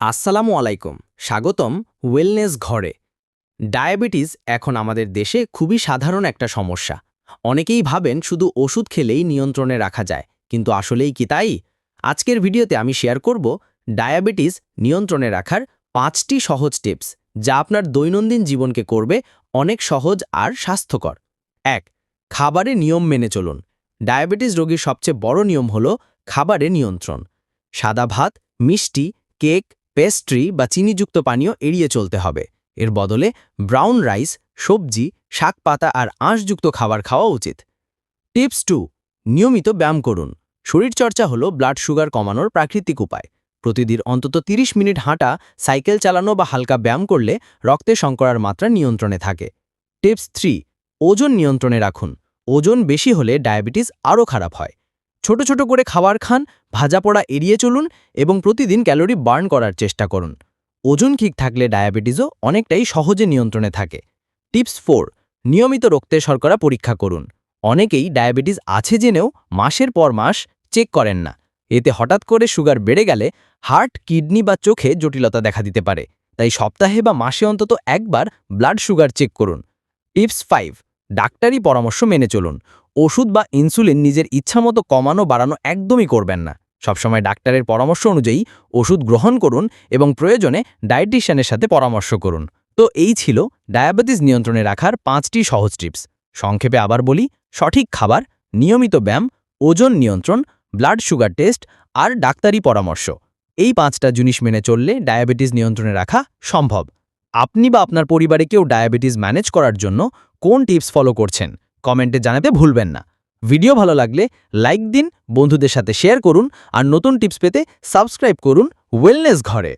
আসসালামু আলাইকুম, স্বাগতম ওয়েলনেস ঘরে। ডায়াবেটিস এখন আমাদের দেশে খুবই সাধারণ একটা সমস্যা। অনেকেই ভাবেন শুধু ওষুধ খেলেই নিয়ন্ত্রণে রাখা যায়, কিন্তু আসলেই কি তাই? আজকের ভিডিওতে আমি শেয়ার করব ডায়াবেটিস নিয়ন্ত্রণে রাখার পাঁচটি সহজ টিপস, যা আপনার দৈনন্দিন জীবনকে করবে অনেক সহজ আর স্বাস্থ্যকর। এক, খাবারে নিয়ম মেনে চলুন। ডায়াবেটিস রোগীর সবচেয়ে বড় নিয়ম হল খাবারে নিয়ন্ত্রণ। সাদা ভাত, মিষ্টি, কেক পেস্ট্রি বা চিনিযুক্ত পানীয় এড়িয়ে চলতে হবে। এর বদলে ব্রাউন রাইস, সবজি শাক পাতা আর আঁশযুক্ত খাবার খাওয়া উচিত। টিপস টু, নিয়মিত ব্যায়াম করুন। শরীরচর্চা হল ব্লাড সুগার কমানোর প্রাকৃতিক উপায়। প্রতিদিন অন্তত 30 মিনিট হাঁটা, সাইকেল চালানো বা হালকা ব্যায়াম করলে রক্তে শঙ্করার মাত্রা নিয়ন্ত্রণে থাকে। টিপস থ্রি, ওজন নিয়ন্ত্রণে রাখুন। ওজন বেশি হলে ডায়াবেটিস আরও খারাপ হয়। ছোট ছোট করে খাবার খান, ভাজা পোড়া এড়িয়ে চলুন এবং প্রতিদিন ক্যালোরি বার্ন করার চেষ্টা করুন। ওজন ঠিক থাকলে ডায়াবেটিসও অনেকটাই সহজে নিয়ন্ত্রণে থাকে। টিপস ফোর, নিয়মিত রক্তে শর্করা পরীক্ষা করুন। অনেকেই ডায়াবেটিস আছে জেনেও মাসের পর মাস চেক করেন না। এতে হঠাৎ করে সুগার বেড়ে গেলে হার্ট, কিডনি বা চোখে জটিলতা দেখা দিতে পারে। তাই সপ্তাহে বা মাসে অন্তত একবার ব্লাড সুগার চেক করুন। টিপস ফাইভ ডাক্তারি পরামর্শ মেনে চলুন। ওষুধ বা ইনসুলিন নিজের ইচ্ছামতো কমানো, বাড়ানো একদমই করবেন না। সবসময় ডাক্তারের পরামর্শ অনুযায়ী ওষুধ গ্রহণ করুন এবং প্রয়োজনে ডায়েটিশিয়ানের সাথে পরামর্শ করুন। তো এই ছিল ডায়াবেটিস নিয়ন্ত্রণে রাখার পাঁচটি সহজ টিপস। সংক্ষেপে আবার বলি, সঠিক খাবার, নিয়মিত ব্যায়াম, ওজন নিয়ন্ত্রণ, ব্লাড সুগার টেস্ট আর ডাক্তারি পরামর্শ। এই পাঁচটা জিনিস মেনে চললে ডায়াবেটিস নিয়ন্ত্রণে রাখা সম্ভব। আপনি বা আপনার পরিবারে কেউ ডায়াবেটিস ম্যানেজ করার জন্য কোন টিপস ফলো করছেন, কমেন্টে জানাতে ভুলবেন না। ভিডিও ভালো লাগলে লাইক দিন, বন্ধুদের সাথে শেয়ার করুন আর নতুন টিপস পেতে সাবস্ক্রাইব করুন ওয়েলনেস ঘরে।